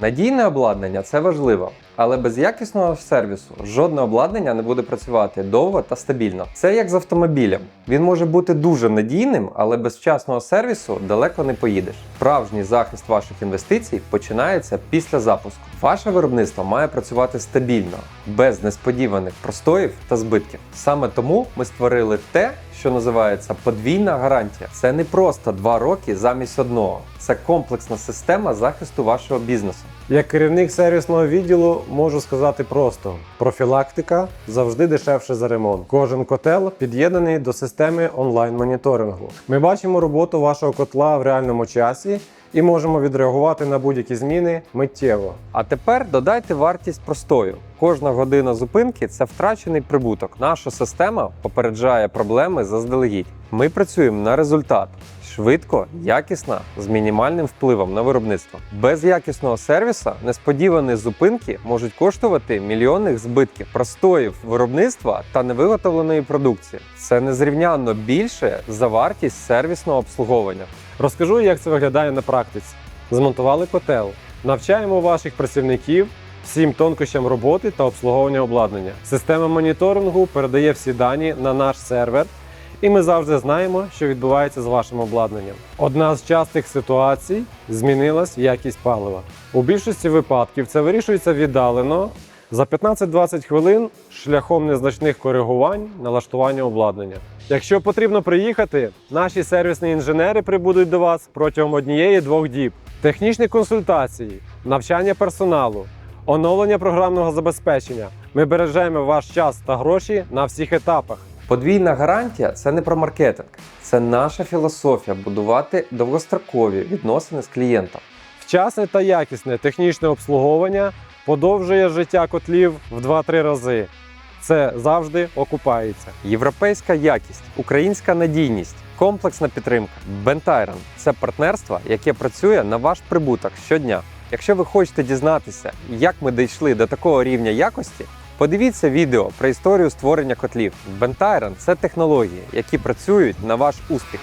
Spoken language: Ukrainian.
Надійне обладнання це важливо, але без якісного сервісу жодне обладнання не буде працювати довго та стабільно. Це як з автомобілем. Він може бути дуже надійним, але без вчасного сервісу далеко не поїдеш. Справжній захист ваших інвестицій починається після запуску. Ваше виробництво має працювати стабільно, без несподіваних простоїв та збитків. Саме тому ми створили те, що називається подвійна гарантія. Це не просто два роки замість одного. Це комплексна система захисту вашого бізнесу. Як керівник сервісного відділу можу сказати просто: профілактика завжди дешевше за ремонт. Кожен котел під'єднаний до системи онлайн-моніторингу. Ми бачимо роботу вашого котла в реальному часі і можемо відреагувати на будь-які зміни миттєво. А тепер додайте вартість простою. Кожна година зупинки це втрачений прибуток. Наша система попереджає проблеми заздалегідь. Ми працюємо на результат. Швидко, якісно, з мінімальним впливом на виробництво. Без якісного сервіса несподівані зупинки можуть коштувати мільйонних збитків, простоїв виробництва та невиготовленої продукції. Це незрівнянно більше за вартість сервісного обслуговування. Розкажу, як це виглядає на практиці. Змонтували котел, навчаємо ваших працівників всім тонкощам роботи та обслуговування обладнання. Система моніторингу передає всі дані на наш сервер, і ми завжди знаємо, що відбувається з вашим обладнанням. Одна з частих ситуацій змінилась якість палива. У більшості випадків це вирішується віддалено за 15-20 хвилин шляхом незначних коригувань налаштування обладнання. Якщо потрібно приїхати, наші сервісні інженери прибудуть до вас протягом однієї-двох діб. Технічні консультації, навчання персоналу, оновлення програмного забезпечення. Ми бережемо ваш час та гроші на всіх етапах. Подвійна гарантія це не про маркетинг, це наша філософія будувати довгострокові відносини з клієнтом. Вчасне та якісне технічне обслуговування подовжує життя котлів в 2-3 рази. Це завжди окупається. Європейська якість, українська надійність, комплексна підтримка. Бентайрон це партнерство, яке працює на ваш прибуток щодня. Якщо ви хочете дізнатися, як ми дійшли до такого рівня якості, подивіться відео про історію створення котлів. Бентайрон це технології, які працюють на ваш успіх.